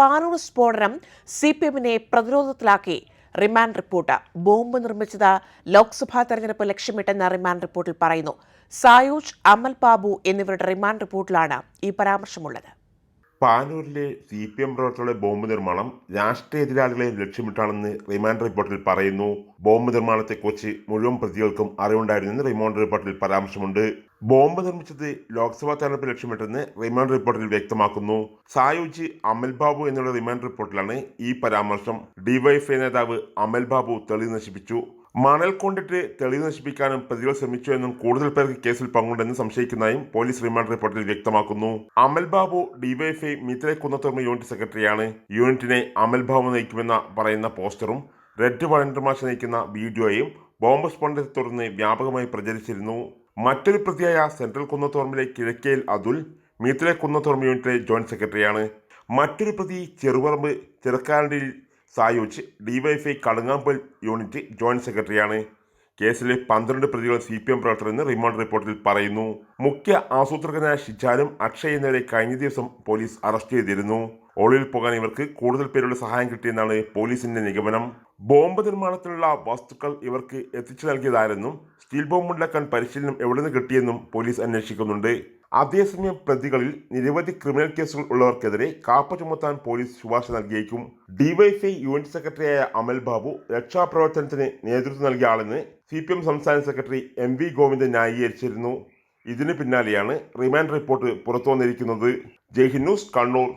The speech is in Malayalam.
പാനൂർ സ്ഫോടനം സി പി എമ്മിനെ പ്രതിരോധത്തിലാക്കി. Remand report. ബോംബ് നിർമ്മിച്ചത് ലോക്സഭാ തെരഞ്ഞെടുപ്പ് ലക്ഷ്യമിട്ടെന്ന റിമാൻഡ് റിപ്പോർട്ടിൽ പറയുന്നു. സായൂജ് അമൽ ബാബു എന്നിവരുടെ റിമാൻഡ് റിപ്പോർട്ടിലാണ് ഈ പരാമർശമുള്ളത്. പാനൂരിലെ സി പി എം പ്രവർത്തകരുടെ ബോംബ് നിർമ്മാണം രാഷ്ട്രീയ എതിരാളികളെ ലക്ഷ്യമിട്ടാണെന്ന് റിമാൻഡ് റിപ്പോർട്ടിൽ പറയുന്നു. ബോംബ് നിർമ്മാണത്തെക്കുറിച്ച് മുഴുവൻ പ്രതികൾക്കും അറിവുണ്ടായിരുന്നെന്ന് റിമാൻഡ് റിപ്പോർട്ടിൽ പരാമർശമുണ്ട്. ബോംബ് നിർമ്മിച്ചത് ലോക്സഭാ തെരഞ്ഞെടുപ്പ് ലക്ഷ്യമിട്ടെന്ന് റിമാൻഡ് റിപ്പോർട്ടിൽ വ്യക്തമാക്കുന്നു. സായുജ് അമൽ ബാബു റിമാൻഡ് റിപ്പോർട്ടിലാണ് ഈ പരാമർശം. ഡിവൈഎഫ്ഐ നേതാവ് അമൽ ബാബു തെളിവ് നശിപ്പിച്ചു. മണൽ കൊണ്ടിട്ട് തെളിവ് നശിപ്പിക്കാനും പ്രതികൾ ശ്രമിച്ചു എന്നും കൂടുതൽ പേർക്ക് കേസിൽ പങ്കുണ്ടെന്ന് സംശയിക്കുന്നതായും പോലീസ് റിമാൻഡ് റിപ്പോർട്ടിൽ വ്യക്തമാക്കുന്നു. അമൽ ബാബു ഡിവൈഎഫ്ഐ മിത്രെ കുന്നത്തുറമ യൂണിറ്റ് സെക്രട്ടറിയാണ്. യൂണിറ്റിനെ അമൽ ബാബു നയിക്കുമെന്ന പറയുന്ന പോസ്റ്ററും റെഡ് വളണ്ടർ മാഷ് നയിക്കുന്ന വീഡിയോയും ബോംബ് സ്ഫോടനത്തെ തുടർന്ന് വ്യാപകമായി പ്രചരിച്ചിരുന്നു. മറ്റൊരു പ്രതിയായ സെൻട്രൽ കുന്നത്തോർമിലെ കിഴക്കേൽ അതുൽ മീത്തിലെ കുന്നത്തോർമ യൂണിറ്റിലെ ജോയിന്റ് സെക്രട്ടറിയാണ്. മറ്റൊരു പ്രതി ചെറുപറമ്പ് ചെറുക്കാരണ്ടിയിൽ സായോജ് ഡിവൈഎഫ്ഐ കടുങ്ങാമ്പൽ യൂണിറ്റ് ജോയിന്റ് സെക്രട്ടറിയാണ്. കേസിലെ പന്ത്രണ്ട് പ്രതികൾ സി പി എം പ്രവർത്തകരെന്ന് റിമാൻഡ് റിപ്പോർട്ടിൽ പറയുന്നു. മുഖ്യ ആസൂത്രകനായ ഷിജാനും അക്ഷയ് എന്നിവരെ കഴിഞ്ഞ ദിവസം പോലീസ് അറസ്റ്റ് ചെയ്തിരുന്നു. ഒളിവിൽ പോകാൻ ഇവർക്ക് കൂടുതൽ പേരുടെ സഹായം കിട്ടിയെന്നാണ് പോലീസിന്റെ നിഗമനം. ബോംബ് നിർമ്മാണത്തിനുള്ള വസ്തുക്കൾ ഇവർക്ക് എത്തിച്ചു നൽകിയതാരെന്നും സ്റ്റീൽ ബോംബ് ഉണ്ടാക്കാൻ പരിശീലനം എവിടെ നിന്ന് കിട്ടിയെന്നും പോലീസ് അന്വേഷിക്കുന്നുണ്ട്. അതേസമയം പ്രതികളിൽ നിരവധി ക്രിമിനൽ കേസുകൾ ഉള്ളവർക്കെതിരെ കാപ്പ ചുമത്താൻ പോലീസ് ശുപാർശ നൽകിയേക്കും. ഡിവൈഎഫ്ഐ യൂണിറ്റ് സെക്രട്ടറിയായ അമൽ ബാബു രക്ഷാപ്രവർത്തനത്തിന് നേതൃത്വം നൽകിയ ആളെന്ന് സി പി എം സംസ്ഥാന സെക്രട്ടറി എം വി ഗോവിന്ദൻ ന്യായീകരിച്ചിരുന്നു. ഇതിന് പിന്നാലെയാണ് റിമാൻഡ് റിപ്പോർട്ട് പുറത്തു വന്നിരിക്കുന്നത് ജയ്ഹിന്ദ് ന്യൂസ് കണ്ണൂർ.